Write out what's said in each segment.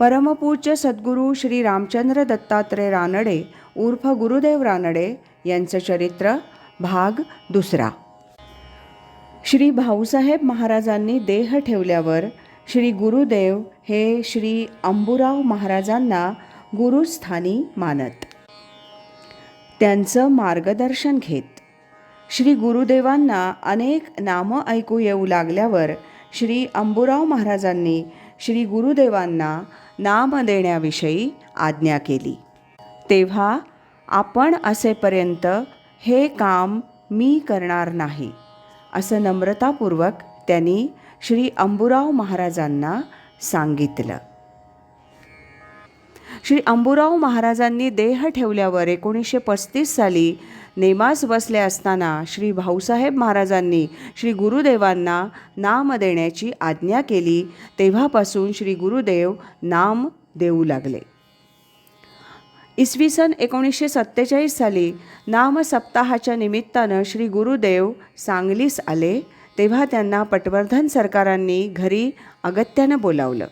परमपूज्य सद्गुरू श्री रामचंद्र दत्तात्रय रानडे उर्फ गुरुदेव रानडे यांचं चरित्र भाग दुसरा. श्री भाऊसाहेब महाराजांनी देह ठेवल्यावर श्री गुरुदेव हे श्री अंबुराव महाराजांना गुरुस्थानी मानत. त्यांचं मार्गदर्शन घेत. श्री गुरुदेवांना अनेक नामं ऐकू येऊ लागल्यावर श्री अंबुराव महाराजांनी श्री गुरुदेवांना नाम देण्याविषयी आज्ञा केली. तेव्हा आपण असेपर्यंत हे काम मी करणार नाही असं नम्रतापूर्वक त्यांनी श्री अंबुराव महाराजांना सांगितलं. श्री अंबुराव महाराजांनी देह ठेवल्यावर एकोणीसशे पस्तीस साली नेमास बसले असताना श्री भाऊसाहेब महाराजांनी श्री गुरुदेवांना नाम देण्याची आज्ञा केली. तेव्हापासून श्री गुरुदेव नाम देऊ लागले. इसवी सन एकोणीसशे सत्तेचाळीस साली नाम सप्ताहाच्या निमित्तानं श्री गुरुदेव सांगलीस आले. तेव्हा त्यांना पटवर्धन सरकारांनी घरी अगत्यानं बोलावलं.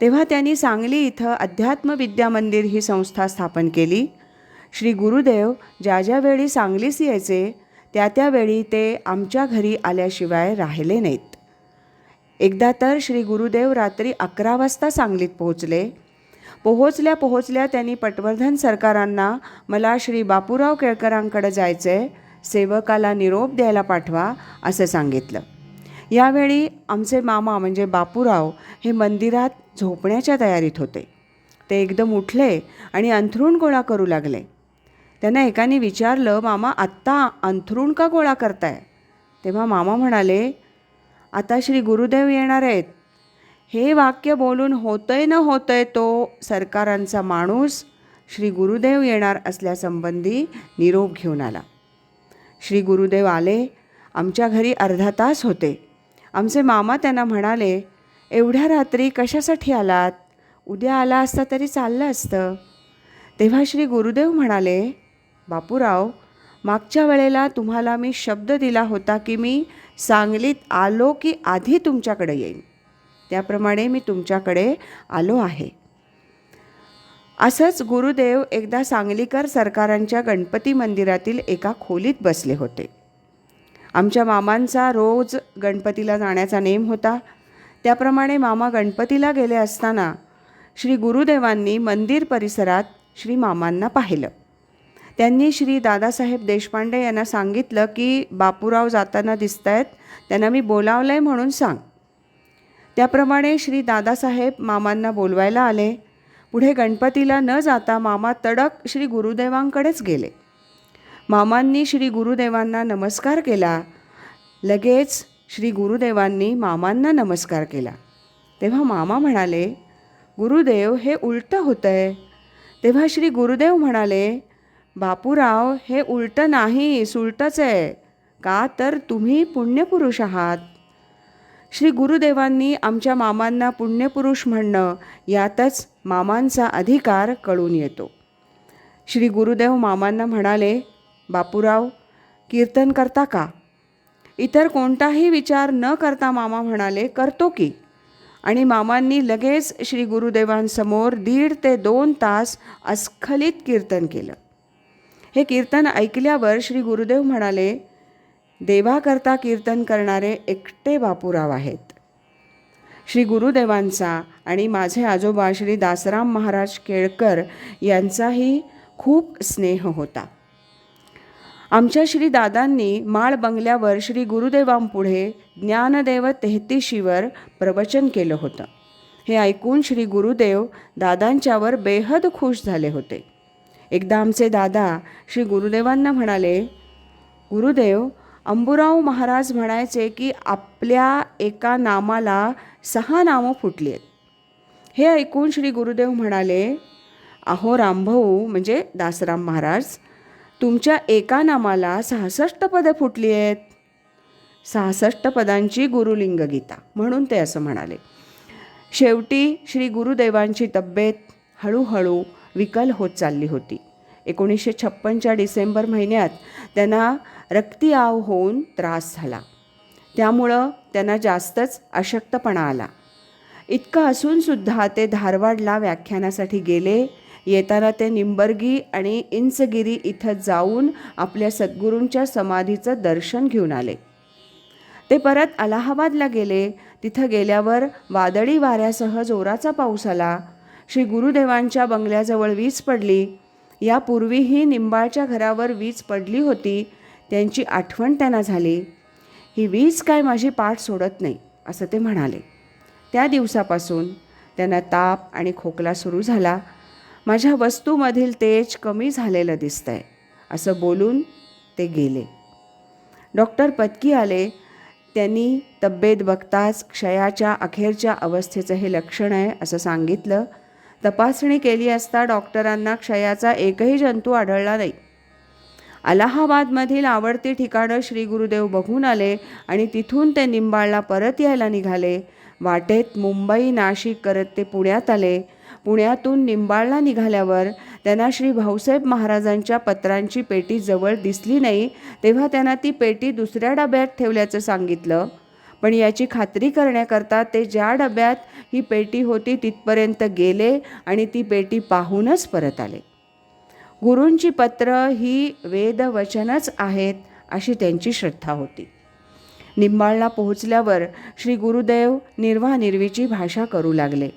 तेव्हा त्यांनी सांगली इथं अध्यात्म विद्या मंदिर ही संस्था स्थापन केली. श्री गुरुदेव ज्या ज्यावेळी सांगलीस यायचे त्या त्यावेळी ते आमच्या घरी आल्याशिवाय राहिले नाहीत. एकदा तर श्री गुरुदेव रात्री अकरा वाजता सांगलीत पोहोचले. पोहोचल्या पोहोचल्या त्यांनी पटवर्धन सरकारांना मला श्री बापूराव केळकरांकडे जायचे सेवकाला निरोप द्यायला पाठवा असं सांगितलं. यावेळी आमचे मामा म्हणजे बापूराव हे मंदिरात झोपण्याच्या तयारीत होते. ते एकदम उठले आणि अंथरूण गोळा करू लागले. त्यांना एकाने विचारलं मामा आत्ता अंथरूण का गोळा करताय? तेव्हा मामा म्हणाले आता श्री गुरुदेव येणार आहेत. हे वाक्य बोलून होतंय न होतंय तो सरकारांचा माणूस श्री गुरुदेव येणार असल्यासंबंधी निरोप घेऊन आला. श्री गुरुदेव आले. आमच्या घरी अर्धा तास होते. आमचे मामा त्यांना म्हणाले एवढ्या रात्री कशासाठी आलात? उद्या आला असता तरी चाललं असतं. तेव्हा श्री गुरुदेव म्हणाले बापूराव मागच्या वेळेला तुम्हाला मी शब्द दिला होता की मी सांगलीत आलो की आधी तुमच्याकडे येईन. त्याप्रमाणे मी तुमच्याकडे आलो आहे. असंच गुरुदेव एकदा सांगलीकर सरकारांच्या गणपती मंदिरातील एका खोलीत बसले होते. आमच्या मामांचा रोज गणपतीला जाण्याचा नेम होता. त्याप्रमाणे मामा गणपतीला गेले असताना श्री गुरुदेवांनी मंदिर परिसरात श्री मामांना पाहिलं. त्यांनी श्री दादासाहेब देशपांडे यांना सांगितलं की बापूराव जाताना दिसत आहेत त्यांना मी बोलावलं आहे म्हणून सांग. त्याप्रमाणे श्री दादासाहेब मामांना बोलवायला आले. पुढे गणपतीला न जाता मामा तडक श्री गुरुदेवांकडेच गेले. मामांनी श्री गुरुदेवांना नमस्कार केला. लगेच श्री गुरुदेवांनी मामांना नमस्कार केला. तेव्हा मामा म्हणाले गुरुदेव हे उलटं होतं आहे तेव्हा श्री गुरुदेव म्हणाले बापूराव हे उलटं नाही सुलटंच आहे. का तर तुम्ही पुण्यपुरुष आहात. श्री गुरुदेवांनी आमच्या मामांना पुण्यपुरुष म्हणणं यातच मामांचा अधिकार कळून येतो. श्री गुरुदेव मामांना म्हणाले बापूराव कीर्तन करता का? इतर कोणताही विचार न करता मामा म्हणाले करतो की. आणि मामांनी लगेच श्री गुरुदेवांसमोर दीड ते दोन तास अस्खलित कीर्तन केलं. हे कीर्तन ऐकल्यावर श्री गुरुदेव म्हणाले देवाकरता कीर्तन करणारे एकटे बापूराव आहेत. श्री गुरुदेवांचा आणि माझे आजोबा श्री दासराम महाराज केळकर यांचाही खूप स्नेह होता. आमच्या श्री दादांनी माळ बंगल्यावर श्री गुरुदेवांपुढे ज्ञानदेव तेहतीशीवर प्रवचन केलं होतं. हे ऐकून श्री गुरुदेव दादांच्यावर बेहद खुश झाले होते. एकदा आमचे दादा श्री गुरुदेवांना म्हणाले गुरुदेव अंबुराव महाराज म्हणायचे की आपल्या एका नामाला सहा नावं फुटली आहेत. हे ऐकून श्री गुरुदेव म्हणाले अहो रामभाऊ म्हणजे दासराम महाराज तुमच्या एका नामाला सहासष्ट पदं फुटली आहेत. सहासष्ट पदांची गुरुलिंग गीता म्हणून ते असं म्हणाले. शेवटी श्री गुरुदेवांची तब्येत हळूहळू विकल होत चालली होती. एकोणीसशे छप्पनच्या डिसेंबर महिन्यात त्यांना रक्तीआव होऊन त्रास झाला. त्यामुळं त्यांना जास्तच अशक्तपणा आला. इतकं असूनसुद्धा ते धारवाडला व्याख्यानासाठी गेले. येताना ते निंबर्गी आणि इंचगिरी इथं जाऊन आपल्या सद्गुरूंच्या समाधीचं दर्शन घेऊन आले. ते परत अलाहाबादला गेले. तिथं गेल्यावर वादळी वाऱ्यासह जोराचा पाऊस आला. श्री गुरुदेवांच्या बंगल्याजवळ वीज पडली. यापूर्वीही निंबाळच्या घरावर वीज पडली होती. त्यांची आठवण त्यांना झाली. ही वीज काय माझी पाठ सोडत नाही असं ते म्हणाले. त्या दिवसापासून त्यांना ताप आणि खोकला सुरू झाला. माझ्या वस्तूमधील तेज कमी झालेलं दिसतंय असं बोलून ते गेले. डॉक्टर पत्की आले. त्यांनी तब्येत बघताच क्षयाच्या अखेरच्या अवस्थेचं हे लक्षण आहे असं सांगितलं. तपासणी केली असता डॉक्टरांना क्षयाचा एकही जंतू आढळला नाही. अलाहाबादमधील आवडती ठिकाणं श्री गुरुदेव बघून आले आणि तिथून ते निंबाळला परत यायला निघाले. वाटेत मुंबई नाशिक करत ते पुण्यात आले. पुण्यातून निंबाळला निघाल्यावर त्यांना श्री भाऊसाहेब महाराजांच्या पत्रांची पेटी जवळ दिसली नाही तेव्हा त्यांना ती पेटी दुसऱ्या डब्यात ठेवल्याचं सांगितलं. पण याची खात्री करण्याकरता ते ज्या डब्यात ही पेटी होती तिथपर्यंत गेले आणि ती पेटी पाहूनच परत आले. गुरूंची पत्र ही वेदवचनच आहेत अशी त्यांची श्रद्धा होती. निंबाळला पोहोचल्यावर श्री गुरुदेव निर्वानिर्वीची भाषा करू लागले.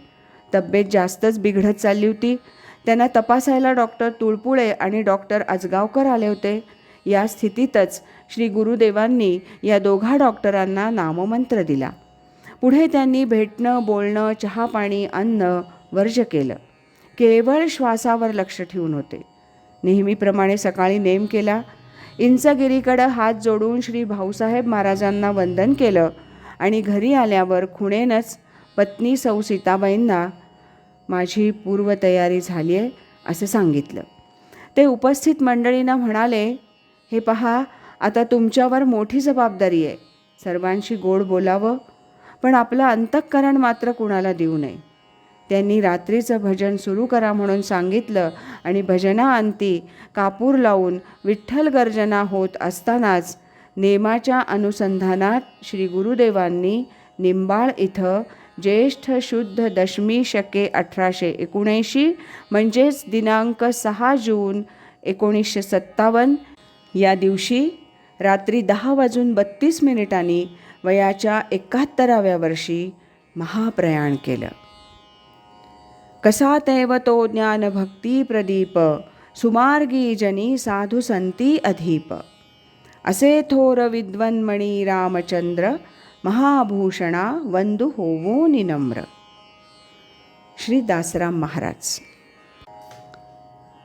तब्येत जास्तच बिघडत चालली होती. त्यांना तपासायला डॉक्टर तुळपुळे आणि डॉक्टर आजगावकर आले होते. या स्थितीतच श्री गुरुदेवांनी या दोघा डॉक्टरांना नाममंत्र दिला. पुढे त्यांनी भेटणं बोलणं चहापाणी अन्न वर्ज केलं. केवळ श्वासावर लक्ष ठेवून होते. नेहमीप्रमाणे सकाळी नेम केला. इंचगिरीकडं हात जोडून श्री भाऊसाहेब महाराजांना वंदन केलं आणि घरी आल्यावर खुणेनच पत्नी सौ सीताबाईंना माझी पूर्वतयारी झाली आहे असं सांगितलं. ते उपस्थित मंडळींना म्हणाले हे पहा आता तुमच्यावर मोठी जबाबदारी आहे. सर्वांशी गोड बोलावं पण आपलं अंतःकरण मात्र कुणाला देऊ नये. त्यांनी रात्रीचं भजन सुरू करा म्हणून सांगितलं आणि भजनाअंती कापूर लावून विठ्ठल गर्जना होत असतानाच नेमाच्या अनुसंधानात श्री गुरुदेवांनी निंबाळ इथं ज्येष्ठ शुद्ध दशमी शके अठराशे एकोणऐंशी म्हणजेच दिनांक सहा जून एकोणीसशे सत्तावन्न या दिवशी रात्री दहा वाजून बत्तीस मिनिटांनी वयाच्या एकाहत्तराव्या वर्षी महाप्रयाण केलं. कसा तैव तो ज्ञानभक्ती प्रदीप सुमार्गी जनी साधू संती अधीप. असे थोर विद्वन्मणी रामचंद्र महाभूषणा वंदू होवो निनम्र. श्री दासराम महाराज.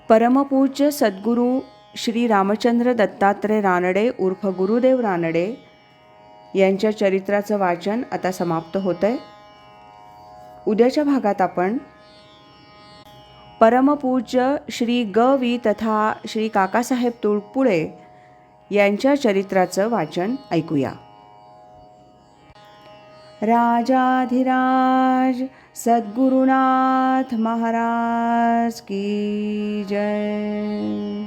परमपूज्य सद्गुरू श्री रामचंद्र दत्तात्रय रानडे उर्फ गुरुदेव रानडे यांच्या चरित्राचं वाचन आता समाप्त होतं आहे उद्याच्या भागात आपण परमपूज्य श्री ग वी तथा श्री काकासाहेब तुळपुळे यांच्या चरित्राचं वाचन ऐकूया. राजाधिराज सद्गुरुनाथ महाराज की जय.